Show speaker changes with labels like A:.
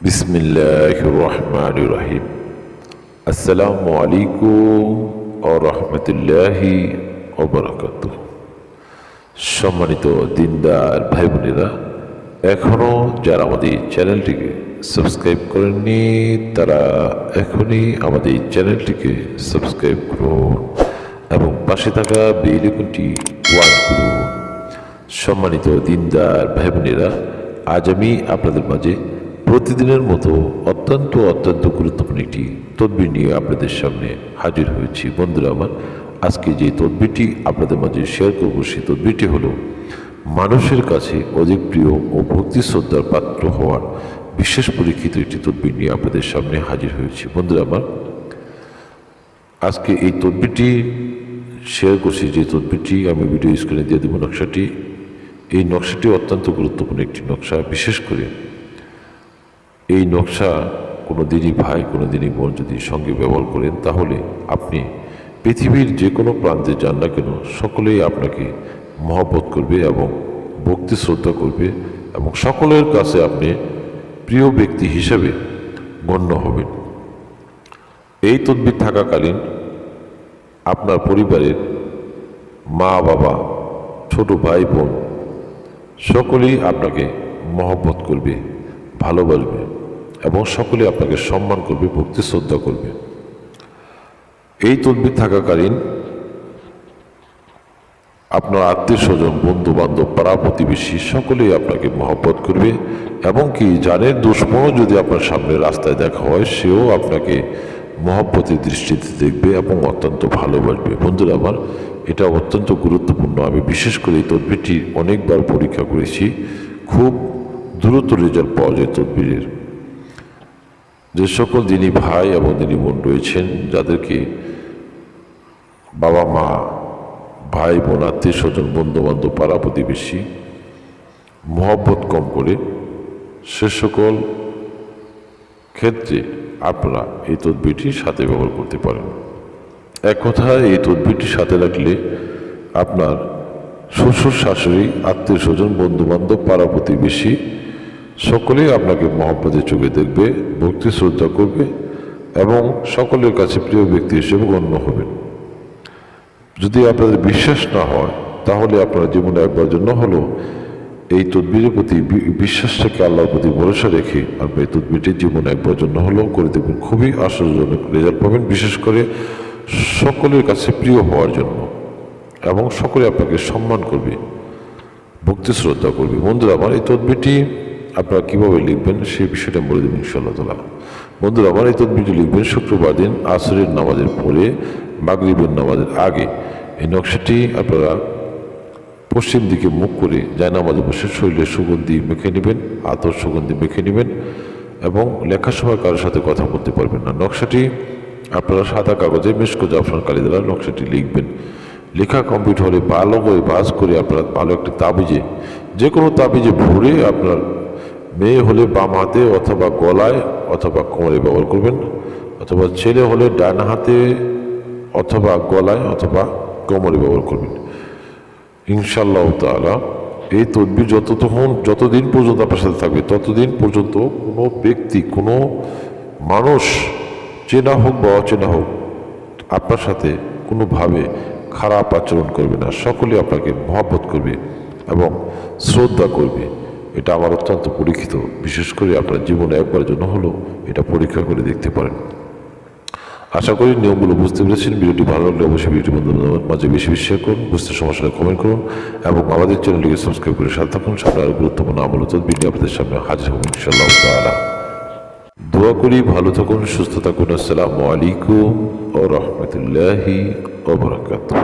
A: বিসমিল্লাহ রহমান রহিম আসসালামু আলাইকুম ও রহমতুল্লাহি ওবরাকাত সম্মানিত দিনদার ভাই বোনেরা এখনও যারা আমাদের চ্যানেলটিকে সাবস্ক্রাইব করেননি, তারা এখনই আমাদের চ্যানেলটিকে সাবস্ক্রাইব করুন এবং পাশে থাকা বেল আইকনটি ওয়ান করুন। সম্মানিত দিনদার ভাই বোনেরা আজ আমি আপনাদের মাঝে প্রতিদিনের মতো অত্যন্ত অত্যন্ত গুরুত্বপূর্ণ একটি তদবির নিয়ে আপনাদের সামনে হাজির হয়েছি। বন্ধুরা আমার, আজকে যে তদবিরটি আপনাদের মাঝে শেয়ার করব, সেই তদবিরটি হলো, মানুষের কাছে অধিক প্রিয় ও ভক্তি শ্রদ্ধার পাত্র হওয়ার বিশেষ পরীক্ষিত একটি তদবির নিয়ে আপনাদের সামনে হাজির হয়েছি। বন্ধুরা আমার, আজকে এই তদবিরটি শেয়ার করছি। যে তদবিরটি আমি ভিডিও স্ক্রিনে দিয়ে দেবো, নকশাটি। এই নকশাটি অত্যন্ত গুরুত্বপূর্ণ একটি নকশা। বিশেষ করে এই নকশা কোনো দিনই ভাই কোনো দিনই বোন যদি সঙ্গে ব্যবহার করেন, তাহলে আপনি পৃথিবীর যে কোনো প্রান্তে যান না কেন, সকলেই আপনাকে মহব্বত করবে এবং ভক্তি শ্রদ্ধা করবে এবং সকলের কাছে আপনি প্রিয় ব্যক্তি হিসেবে গণ্য হবেন। এই তদবির থাকাকালীন আপনার পরিবারের মা, বাবা, ছোট ভাই, বোন, সকলেই আপনাকে মহব্বত করবে। ভালোবাসবে এবং সকলে আপনাকে সম্মান করবে, ভক্তি, শ্রদ্ধা করবে। এই তদবির থাকাকালীন আপনার আত্মীয় স্বজন বন্ধু বান্ধব পাড়া প্রতিবেশী সকলেই আপনাকে মহব্বত করবে এবং কি জানের দুশ্মনও যদি আপনার সামনে রাস্তায় দেখা হয়, সেও আপনাকে মহব্বতের দৃষ্টিতে দেখবে এবং অত্যন্ত ভালোবাসবে বন্ধুরা, আমার এটা অত্যন্ত গুরুত্বপূর্ণ। আমি বিশেষ করে এই তদবিরটি অনেকবার পরীক্ষা করেছি। খুব দ্রুত রেজাল্ট পাওয়া যায় তদবিরের। যে সকল দিনী ভাই এবং দিনী বোন রয়েছেন, যাদেরকে বাবা মা, ভাই বোন, আত্মীয় স্বজন বন্ধু বান্ধব পাড়া প্রতিবেশী, মহব্বত কম করে সে সকল ক্ষেত্রে আপনারা এই তদবিরটির সাথে ব্যবহার করতে পারেন। এক কথায় এই তদবিরটি সাথে রাখলে আপনার শ্বশুর, শাশুড়ি, আত্মীয় স্বজন বন্ধু বান্ধব পাড়া প্রতিবেশী সকলেই আপনাকে মহব্বতের চোখে দেখবে, ভক্তি শ্রদ্ধা করবে এবং সকলের কাছে প্রিয় ব্যক্তি হিসেবে গণ্য হবেন। যদি আপনাদের বিশ্বাস না হয়, তাহলে আপনার জীবনে একবার জন্য হলো এই তদবিরের প্রতি বিশ্বাসটাকে আল্লাহর প্রতি ভরসা রেখে আপনি এই তদবিরটি জীবনে একবার জন্য হলেও করে দেখবেন। খুবই আশ্চর্যজনক রেজাল্ট পাবেন, বিশেষ করে সকলের কাছে প্রিয় হওয়ার জন্য এবং সকলে আপনাকে সম্মান করবে, ভক্তি শ্রদ্ধা করবে। বন্ধুরা, আমার এই তদবিরটি আপনারা কীভাবে লিখবেন সেই বিষয়টা বলে দেবেন ইনশাল্লাহ তালা বন্ধুরা, আমার এই তদবিরটি লিখবেন শুক্রবার দিন আসরের নামাজের পরে, মাগরিবের নামাজের আগে। এই নকশাটি আপনারা পশ্চিম দিকে মুখ করে জায়নামাজে বসে শরীরে সুগন্ধি মেখে নেবেন, আতর সুগন্ধি মেখে নেবেন এবং লেখার সময় কারোর সাথে কথা বলতে পারবেন না। নকশাটি আপনারা সাদা কাগজে মিশকো জাফরান কালি দ্বারা নকশাটি লিখবেন। লেখা কম্পিউটারে ভালো করে বাস করে আপনারা ভালো একটি তাবিজে যে কোনো তাবিজে ভরে আপনার মেয়ে হলে বাম হাতে অথবা গলায় অথবা কোমরে ব্যবহার করবেন, অথবা ছেলে হলে ডান হাতে অথবা গলায় অথবা কোমরে ব্যবহার করবেন। ইনশাল্লাহ তালা এই তদবির যতক্ষণ, যতদিন পর্যন্ত আপনার সাথে থাকবে, ততদিন পর্যন্ত কোনো ব্যক্তি, কোনো মানুষ, চেনা হোক বা অচেনা হোক, আপনার সাথে কোনোভাবে খারাপ আচরণ করবে না। সকলে আপনাকে মহব্বত করবে এবং শ্রদ্ধা করবে। এটা আমার অত্যন্ত পরীক্ষিত। বিশেষ করে আপনার জীবনে একবার জন্য হলো, এটা পরীক্ষা করে দেখতে পারেন। আশা করি নিয়মগুলো বুঝতে পেরেছেন। ভিডিওটি ভালো লাগলে অবশ্যই ভিডিওটি বন্ধুদের মাঝে বেশি বেশি শেয়ার করুন, বুঝতে সমস্যা কমেন্ট করুন এবং আমাদের চ্যানেলটিকে সাবস্ক্রাইব করে সাথে থাকুন। সামনে আরও গুরুত্বপূর্ণ আমলত ভিডিও আপনাদের সামনে হাজির হবেন ইনশাল্লাহ তাআলা। দোয়া করি ভালো থাকুন, সুস্থ থাকুন। আসসালামু আলাইকুম ও রহমতুল্লাহি ওবরাকাতুহ